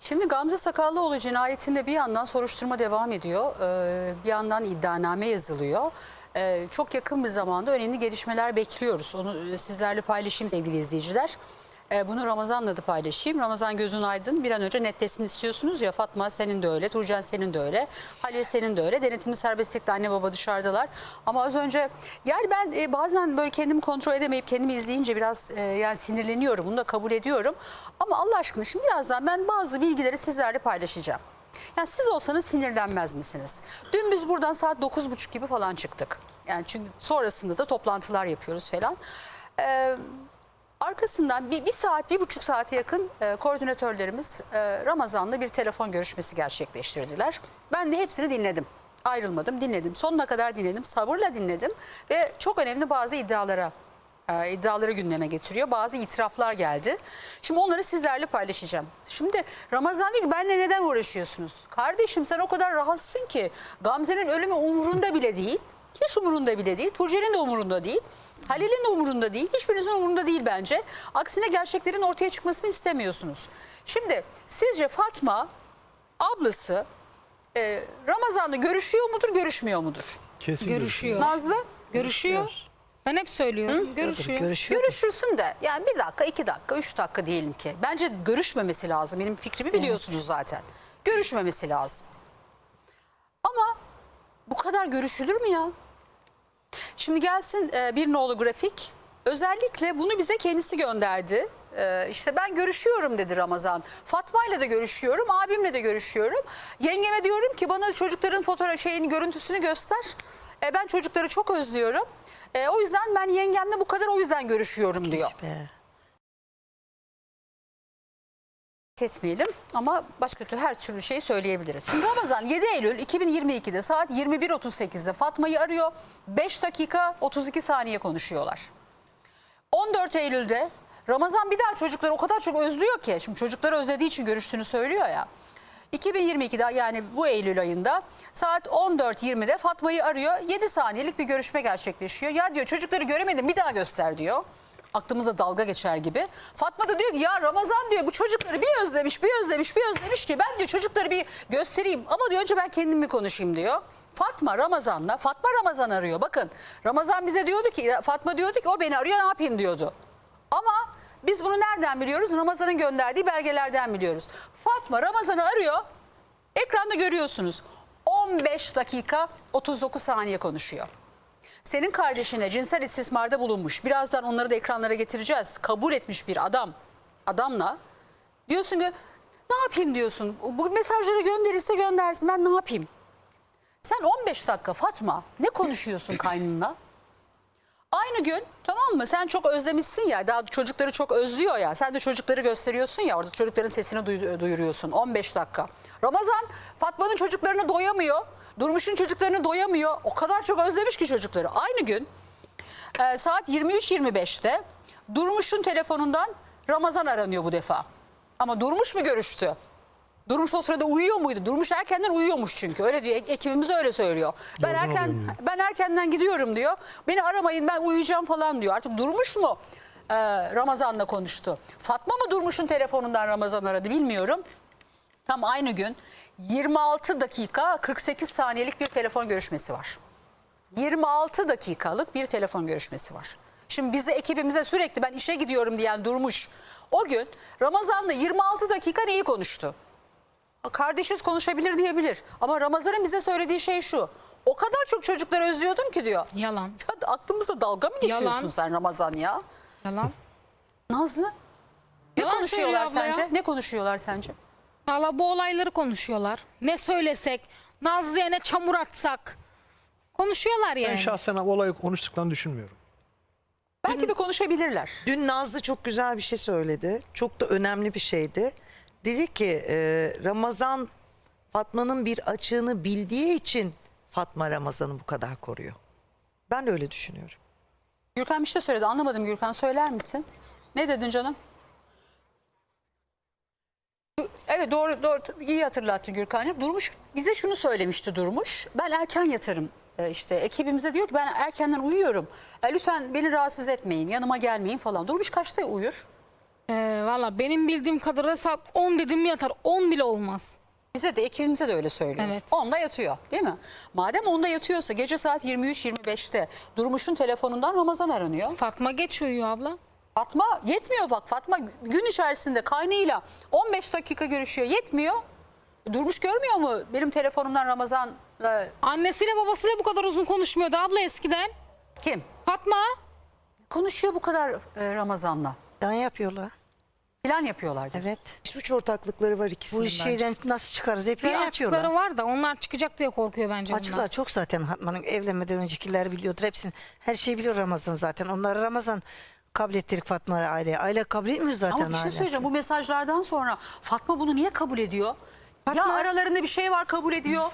Şimdi Gamze Sakallıoğlu cinayetinde bir yandan soruşturma devam ediyor. Ee, bir yandan iddianame yazılıyor. Ee, çok yakın bir zamanda önemli gelişmeler bekliyoruz. Onu e, sizlerle paylaşayım sevgili izleyiciler. Ee, bunu Ramazan'la da paylaşayım. Ramazan gözün aydın bir an önce netlesin istiyorsunuz ya Fatma senin de öyle, Turcan senin de öyle, Halil senin de öyle. Denetimli serbestlikte anne baba dışarıdalar. Ama az önce yani ben e, bazen böyle kendimi kontrol edemeyip kendimi izleyince biraz e, yani sinirleniyorum. Bunu da kabul ediyorum. Ama Allah aşkına şimdi birazdan ben bazı bilgileri sizlerle paylaşacağım. Yani siz olsanız sinirlenmez misiniz? Dün biz buradan saat 9.30 gibi falan çıktık. Yani çünkü sonrasında da toplantılar yapıyoruz falan. Ee, Arkasından bir, bir saat, bir buçuk saate yakın e, koordinatörlerimiz e, Ramazan'la bir telefon görüşmesi gerçekleştirdiler. Ben de hepsini dinledim. Ayrılmadım, dinledim. Sonuna kadar dinledim, sabırla dinledim ve çok önemli bazı iddialara e, iddiaları gündeme getiriyor. Bazı itiraflar geldi. Şimdi onları sizlerle paylaşacağım. Şimdi Ramazan diyor ki benle neden uğraşıyorsunuz? Kardeşim sen o kadar rahatsın ki Gamze'nin ölümü umurunda bile değil. Hiç umurunda bile değil. Tuğçe'nin de umurunda değil. Halil'in de umurunda değil. Hiçbirinizin umurunda değil bence. Aksine gerçeklerin ortaya çıkmasını istemiyorsunuz. Şimdi sizce Fatma ablası e, Ramazan'la görüşüyor mudur, görüşmüyor mudur? Kesin Görüşüyor. Nazlı? Görüşüyor. Ben hep söylüyorum. Görüşüyor. Görüşüyor. Görüşürsün de yani bir dakika, iki dakika, üç dakika diyelim ki. Bence görüşmemesi lazım. Benim fikrimi biliyorsunuz zaten. Görüşmemesi lazım. Ama bu kadar görüşülür mü ya? Şimdi gelsin e, bir nolu grafik. Özellikle bunu bize kendisi gönderdi. E, işte ben görüşüyorum dedi Ramazan. Fatma ile de görüşüyorum, abimle de görüşüyorum. Yengeme diyorum ki bana çocukların fotoğraf şeyini görüntüsünü göster. E, ben çocukları çok özlüyorum. E, o yüzden ben yengemle bu kadar o yüzden görüşüyorum diyor. Be. Kesmeyelim ama başka türlü her türlü şeyi söyleyebiliriz. Şimdi Ramazan 7 Eylül 2022'de saat 21.38'de Fatma'yı arıyor. 5 dakika 32 saniye konuşuyorlar. 14 Eylül'de Ramazan bir daha çocukları o kadar çok özlüyor ki. Şimdi çocukları özlediği için görüştüğünü söylüyor ya. 2022'de yani bu Eylül ayında saat 14.20'de Fatma'yı arıyor. 7 saniyelik bir görüşme gerçekleşiyor. Ya diyor çocukları göremedim bir daha göster diyor. Aklımıza dalga geçer gibi. Fatma da diyor ki ya Ramazan diyor bu çocukları bir özlemiş bir özlemiş bir özlemiş ki ben diyor çocukları bir göstereyim. Ama diyor önce ben kendim bir konuşayım diyor. Fatma Ramazan'la Fatma Ramazan arıyor bakın. Ramazan bize diyordu ki Fatma diyordu ki o beni arıyor ne yapayım diyordu. Ama biz bunu nereden biliyoruz? Ramazan'ın gönderdiği belgelerden biliyoruz. Fatma Ramazan'ı arıyor. Ekranda görüyorsunuz. 15 dakika 39 saniye konuşuyor. Senin kardeşine cinsel istismarda bulunmuş. Birazdan onları da ekranlara getireceğiz. Kabul etmiş bir adam. Adamla diyorsun ki ne yapayım diyorsun. Bu mesajları gönderirse göndersin ben ne yapayım? Sen 15 dakika Fatma ne konuşuyorsun kaynınla? Aynı gün tamam mı sen çok özlemişsin ya daha çocukları çok özlüyor ya sen de çocukları gösteriyorsun ya orada çocukların sesini duy- duyuruyorsun 15 dakika. Ramazan Fatma'nın çocuklarını doyamıyor Durmuş'un çocuklarını doyamıyor o kadar çok özlemiş ki çocukları. Aynı gün e, saat 23.25'te Durmuş'un telefonundan Ramazan aranıyor bu defa. Ama Durmuş mu görüştü? Durmuş o sırada uyuyor muydu? Durmuş erkenden uyuyormuş çünkü. Öyle diyor. ek- Ekibimiz öyle söylüyor. Ben Yorgun erken oluyor. ben erkenden gidiyorum diyor. Beni aramayın ben uyuyacağım falan diyor. Artık Durmuş mu e, Ramazan'la konuştu? Fatma mı Durmuş'un telefonundan Ramazan aradı bilmiyorum. Tam aynı gün 26 dakika 48 saniyelik bir telefon görüşmesi var. 26 dakikalık bir telefon görüşmesi var. Şimdi bize ekibimize sürekli ben işe gidiyorum diyen Durmuş. O gün Ramazan'la 26 dakika neyi konuştu? Kardeşiz konuşabilir diyebilir. Ama Ramazan'ın bize söylediği şey şu. O kadar çok çocukları özlüyordum ki diyor. Yalan. Ya aklımıza dalga mı geçiyorsun Yalan. sen Ramazan ya? Yalan. Nazlı? Ne Yalan konuşuyorlar abla ya. sence? Ne konuşuyorlar sence? Valla bu olayları konuşuyorlar. Ne söylesek, Nazlı'ya ne çamur atsak. Konuşuyorlar Ben yani. şahsen olayı konuştuklarını düşünmüyorum. Belki de konuşabilirler. Dün Nazlı çok güzel bir şey söyledi. Çok da önemli bir şeydi. Dedi ki e, Ramazan Fatma'nın bir açığını bildiği için Fatma Ramazan'ı bu kadar koruyor. Ben de öyle düşünüyorum. Gürkan bir şey söyledi. Anlamadım Gürkan. Söyler misin? Ne dedin canım? Evet doğru, doğru iyi hatırlattın Gürkan'cığım. Durmuş bize şunu söylemişti Durmuş. Ben erken yatarım Ee, işte ekibimize diyor ki ben erkenden uyuyorum. E, lütfen beni rahatsız etmeyin yanıma gelmeyin falan. Durmuş kaçta uyur? Ee, Valla benim bildiğim kadarıyla saat 10 dedim mi yatar. 10 bile olmaz. Bize de ekibimize de öyle söylüyor. Evet. 10'da yatıyor değil mi? Madem 10'da yatıyorsa gece saat 23-25'te Durmuş'un telefonundan Ramazan aranıyor. Fatma geç uyuyor abla. Fatma yetmiyor bak Fatma gün içerisinde kaynıyla 15 dakika görüşüyor yetmiyor. Durmuş görmüyor mu benim telefonumdan Ramazan'la Annesiyle babasıyla bu kadar uzun konuşmuyordu abla eskiden. kim? Fatma. Konuşuyor bu kadar e, Ramazan'la. Plan yapıyorlar. Plan yapıyorlar. diyor. Evet. Suç ortaklıkları var ikisinin Bu bence. şeyden nasıl çıkarız? Hep plan açıkları yapıyorlar. var da onlar çıkacak diye korkuyor bence Açıklar bunlar. çok zaten Hatman'ın evlenmeden öncekiler biliyordur. Hepsini her şeyi biliyor Ramazan zaten. Onlar Ramazan kabul ettirik Fatma'yı aileye. Aile kabul etmiyor zaten Ama bir şey hala. söyleyeceğim bu mesajlardan sonra Fatma bunu niye kabul ediyor? Ya Fatma- aralarında bir şey var kabul ediyor.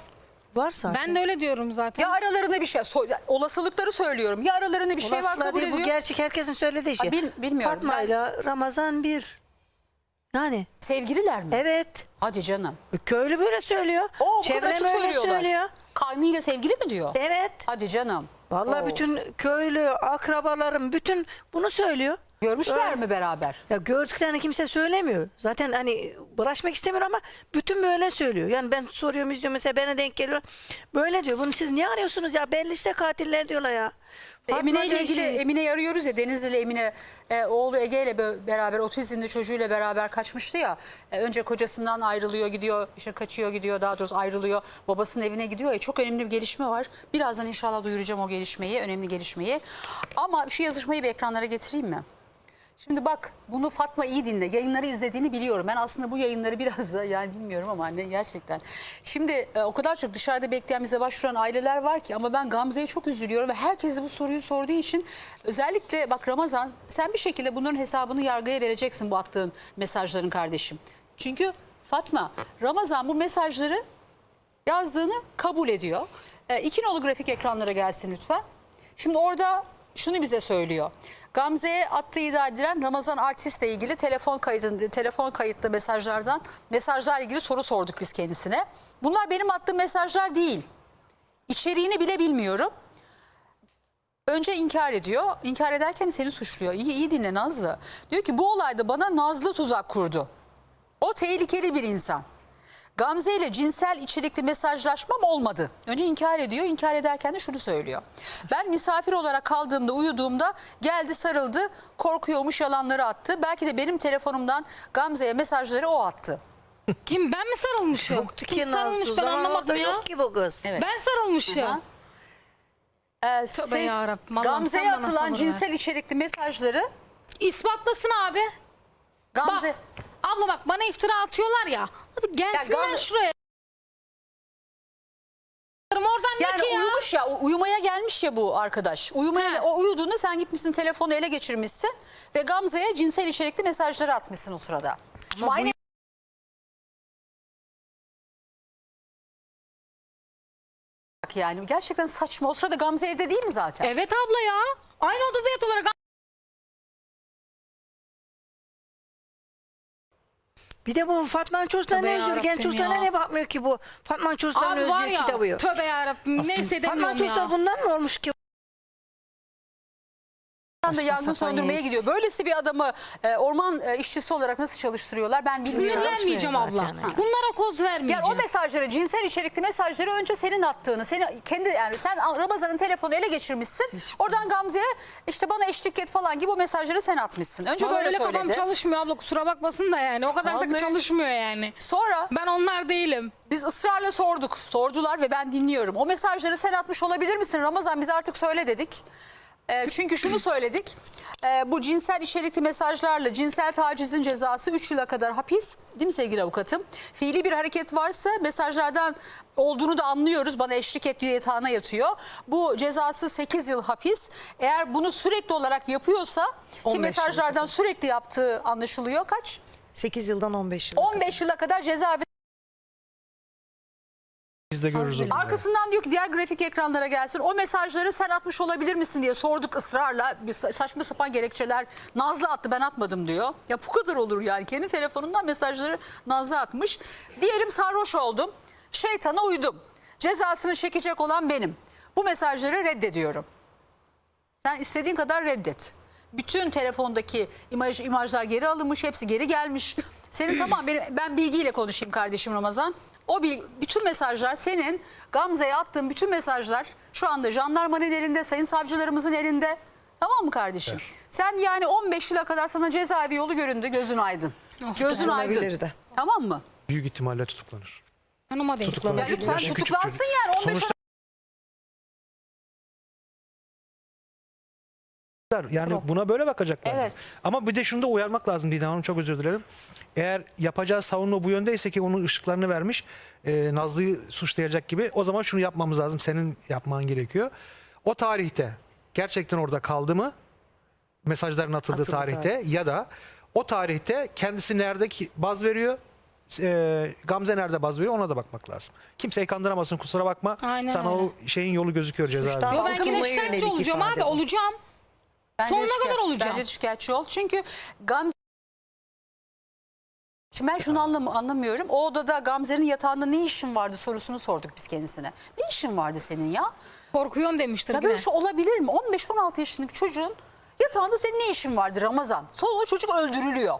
Var zaten. Ben de öyle diyorum zaten. Ya aralarında bir şey so- ya olasılıklar söylüyorum. Ya aralarında bir şey var Olasılığa kabul değil, bu ediyor. gerçek herkesin söylediği şey. Bil- bilmiyorum. Fatma ile Ramazan bir. Yani Sevgililer mi? evet. Hadi canım. Köylü böyle söylüyor. O, o kadar Çevrem açık öyle söylüyorlar. söylüyor. Kaynıyla sevgili mi diyor? Evet. Hadi canım. Vallahi Oo. bütün köylü, akrabalarım bütün bunu söylüyor. Görmüşler mi beraber? Ya gördüklerini kimse söylemiyor. Zaten hani bulaşmak istemiyor ama bütün böyle söylüyor. Yani ben soruyorum izliyorum mesela bana denk geliyor. Böyle diyor. Bunu siz niye arıyorsunuz ya? Belli işte katiller diyorlar ya. Fatma Emine ile diyor ilgili şey- Emine'yi arıyoruz ya Denizli ile Emine e, oğlu Ege ile bö- beraber otizmli çocuğuyla beraber kaçmıştı ya. E, önce kocasından ayrılıyor gidiyor işte kaçıyor gidiyor daha doğrusu ayrılıyor babasının evine gidiyor ya çok önemli bir gelişme var. Birazdan inşallah duyuracağım o gelişmeyi önemli gelişmeyi. Ama şu yazışmayı bir ekranlara getireyim mi? Şimdi bak bunu Fatma iyi dinle. Yayınları izlediğini biliyorum. Ben aslında bu yayınları biraz da yani bilmiyorum ama anne gerçekten. Şimdi e, o kadar çok dışarıda bekleyen bize başvuran aileler var ki ama ben Gamze'ye çok üzülüyorum ve herkes bu soruyu sorduğu için özellikle bak Ramazan sen bir şekilde bunların hesabını yargıya vereceksin bu attığın mesajların kardeşim. Çünkü Fatma Ramazan bu mesajları yazdığını kabul ediyor. E, iki nolu grafik ekranlara gelsin lütfen. Şimdi orada şunu bize söylüyor. Gamze'ye attığı iddia edilen Ramazan Artist'le ilgili telefon kayıtlı, telefon kayıtlı mesajlardan mesajlarla ilgili soru sorduk biz kendisine. Bunlar benim attığım mesajlar değil. İçeriğini bile bilmiyorum. Önce inkar ediyor. İnkar ederken seni suçluyor. İyi iyi dinle Nazlı. Diyor ki bu olayda bana Nazlı tuzak kurdu. O tehlikeli bir insan. Gamze ile cinsel içerikli mesajlaşmam olmadı. Önce inkar ediyor. İnkar ederken de şunu söylüyor. Ben misafir olarak kaldığımda, uyuduğumda geldi sarıldı, korkuyormuş yalanları attı. Belki de benim telefonumdan Gamze'ye mesajları o attı. Kim ben mi sarılmışım? Yoktu Kim ki sarılmış Nazlı. ben Zaman anlamadım ya. yok ki bu kız. Evet. Ben sarılmışım. Ee, sev- yarabbim, Allah'ım Gamze'ye sen bana atılan sabır ver. cinsel içerikli mesajları İspatlasın abi. Gamze... Bak, abla bak bana iftira atıyorlar ya. Hadi gelsinler Gam- şuraya. Oradan Yani ne ki ya? uyumuş ya u- uyumaya gelmiş ya bu arkadaş. Uyumaya He. o uyuduğunda sen gitmişsin telefonu ele geçirmişsin ve Gamze'ye cinsel içerikli mesajları atmışsın o sırada. Şimdi aynı yani gerçekten saçma. O sırada Gamze evde değil mi zaten? Evet abla ya. Aynı odada yatıyorlar. Bir de bu Fatma'nın çocuklarına Tövbe ne üzülüyor? Genç yarabbim ya. ne bakmıyor ki bu? Fatma'nın çocuklarına Abi var özlüyor ya. kitabı yok. Tövbe yarabbim. Neyse demiyorum çocuklar ya. bundan mı olmuş ki? Anda yangın sapan söndürmeye gidiyor. Böylesi bir adamı e, orman e, işçisi olarak nasıl çalıştırıyorlar ben bilmiyorum. Sinirlenmeyeceğim abla. yani. Bunlara koz vermeyeceğim. Yani o mesajları, cinsel içerikli mesajları önce senin attığını, seni kendi yani sen Ramazan'ın telefonu ele geçirmişsin. Oradan Gamze'ye işte bana eşlik et falan gibi o mesajları sen atmışsın. Önce Vallahi böyle öyle kafam söyledi. çalışmıyor abla kusura bakmasın da yani. O kadar Vallahi. da çalışmıyor yani. Sonra Ben onlar değilim. biz ısrarla sorduk. Sordular ve ben dinliyorum. O mesajları sen atmış olabilir misin? Ramazan bize artık söyle dedik. E, çünkü şunu söyledik. E, bu cinsel içerikli mesajlarla cinsel tacizin cezası 3 yıla kadar hapis. Değil mi sevgili avukatım? Fiili bir hareket varsa mesajlardan olduğunu da anlıyoruz. Bana eşlik et diye yatağına yatıyor. Bu cezası 8 yıl hapis. Eğer bunu sürekli olarak yapıyorsa ki 15 yıl mesajlardan sürekli yaptığı anlaşılıyor. Kaç? 8 yıldan 15 yıl. 15 yıla kadar cezaevi Biz de görürüz onu. Arkasından diyor ki diğer grafik ekranlara gelsin. O mesajları sen atmış olabilir misin diye sorduk ısrarla. Bir sa- saçma sapan gerekçeler. Nazlı attı ben atmadım diyor. Ya bu kadar olur yani. Kendi telefonundan mesajları Nazlı atmış. Diyelim sarhoş oldum. Şeytana uydum. Cezasını çekecek olan benim. Bu mesajları reddediyorum. Sen istediğin kadar reddet. Bütün telefondaki imaj, imajlar geri alınmış, hepsi geri gelmiş. Senin tamam benim, ben bilgiyle konuşayım kardeşim Ramazan. O bil, bütün mesajlar senin Gamze'ye attığın bütün mesajlar şu anda jandarmanın elinde, sayın savcılarımızın elinde. Tamam mı kardeşim? Sen yani 15 yıla kadar sana cezaevi yolu göründü, gözün aydın. gözün aydın. de. Tamam mı? Büyük ihtimalle tutuklanır. Hanıma değil. Ya Tutuklanabilir. lütfen tutuklansın yani 15 Sonuçta yani buna böyle bakacaklar. Evet. Ama bir de şunu da uyarmak lazım Didem Hanım çok özür dilerim. Eğer yapacağı savunma bu yöndeyse ki onun ışıklarını vermiş e, Nazlı'yı suçlayacak gibi o zaman şunu yapmamız lazım. Senin yapman gerekiyor. O tarihte gerçekten orada kaldı mı? Mesajların atıldığı Atıldı tarihte ya da o tarihte kendisi nerede ki baz veriyor? e, Gamze nerede baz veriyor ona da bakmak lazım. Kimseyi kandıramazsın kusura bakma. Aynen Sana öyle. o şeyin yolu gözüküyor cezaevinde. Yo, ben yine şikayetçi olacağım ifade abi olacağım. Bence Sonuna de kadar olacağım. Bence de şikayetçi ol. Çünkü Gamze... Şimdi ben şunu anlam anlamıyorum. O odada Gamze'nin yatağında ne işin vardı sorusunu sorduk biz kendisine. Ne işin vardı senin ya? Korkuyorum demiştir Ya yine. böyle şey olabilir mi? 15-16 yaşındaki çocuğun yatağında senin ne işin vardı Ramazan? Sonra çocuk öldürülüyor.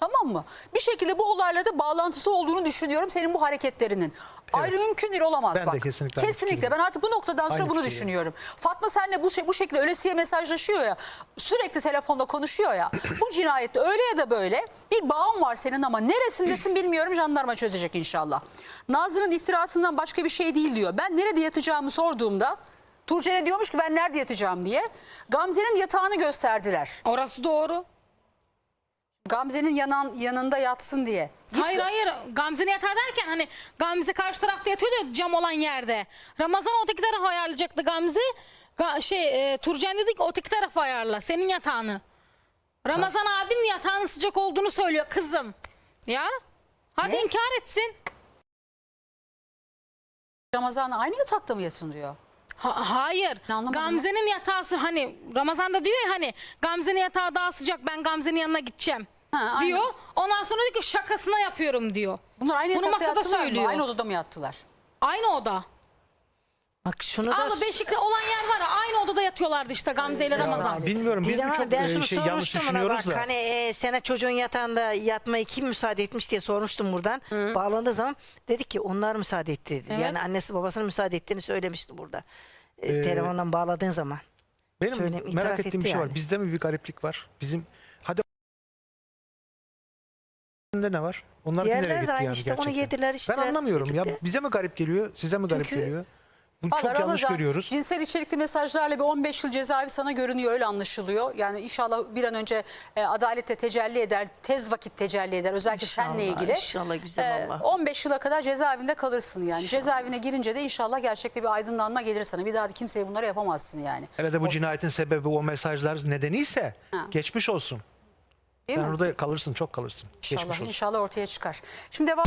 Tamam mı? Bir şekilde bu olayla da bağlantısı olduğunu düşünüyorum senin bu hareketlerinin. Ayrı mümkün değil olamaz Ben de bak. kesinlikle aynı Kesinlikle. fikirdeyim. Ben artık bu noktadan sonra Aynı bunu düşünüyorum. Fatma senle bu, şey- bu şekilde ölesiye mesajlaşıyor ya. Sürekli telefonda konuşuyor ya. bu cinayette öyle ya da böyle bir bağım var senin ama neresindesin bilmiyorum jandarma çözecek inşallah. Nazlı'nın iftirasından başka bir şey değil diyor. Ben nerede yatacağımı sorduğumda Turcen'e diyormuş ki ben nerede yatacağım diye. Gamze'nin yatağını gösterdiler. Orası doğru. Gamze'nin yanan, yanında yatsın diye. Git Hayır hayır Gamze'nin yatağı derken hani Gamze karşı tarafta yatıyordu ya cam olan yerde. Ramazan öteki tarafı ayarlayacaktı Gamze. Ga- şey e, Turcan dedi ki öteki tarafı ayarla senin yatağını. Ramazan abinin yatağının sıcak olduğunu söylüyor kızım. Ya hadi Ne? inkar etsin. Ramazan'la aynı yatakta mı yatın diyor. Ha- hayır. Ne anlamadım Gamze'nin yatağı hani Ramazan da diyor ya hani Gamze'nin yatağı daha sıcak ben Gamze'nin yanına gideceğim. Ha, diyor. Ondan sonra diyor ki şakasına yapıyorum diyor. Bunlar aynı Bunu yatakta masada yattılar söylüyor. mı? Aynı odada mı yattılar? Aynı oda. Bak şunu da Abla Beşik'te olan yer var ya aynı odada yatıyorlardı işte Gamze ile Ramazan. Rezalet. Bilmiyorum biz Didem mi çok ben e, şunu şey yanlış sormuştum ona düşünüyoruz bak, da. Hani e, sana çocuğun yatağında yatmayı kim müsaade etmiş diye sormuştum buradan. Bağlandığı zaman dedi ki onlar müsaade etti dedi. Evet. Yani annesi babasının müsaade ettiğini söylemişti burada. E, Ee, telefondan bağladığın zaman. Benim merak ettiğim bir etti şey var. yani. Bizde mi bir gariplik var? Bizim de ne var? Onlar nereye de gitti aynı yani işte, onu gerçekten? yediler, içtiler Ben anlamıyorum ya. birlikte. Bize mi garip geliyor? Size mi garip Çünkü- geliyor? Bu Valla çok yanlış Ramazan, görüyoruz. Cinsel içerikli mesajlarla bir 15 yıl cezaevi sana görünüyor öyle anlaşılıyor. Yani inşallah bir an önce e, adalete tecelli eder, tez vakit tecelli eder özellikle İnşallah, seninle ilgili. inşallah güzel E, Allah. 15 yıla kadar cezaevinde kalırsın yani. Cezaevine girince de inşallah gerçekte bir aydınlanma gelir sana. Bir daha da kimseye bunları yapamazsın yani. Hele de bu cinayetin sebebi o mesajlar nedeniyse Ha. geçmiş olsun. Değil Sen mi? orada kalırsın, çok kalırsın. İnşallah, geçmiş olsun. inşallah ortaya çıkar. Şimdi devam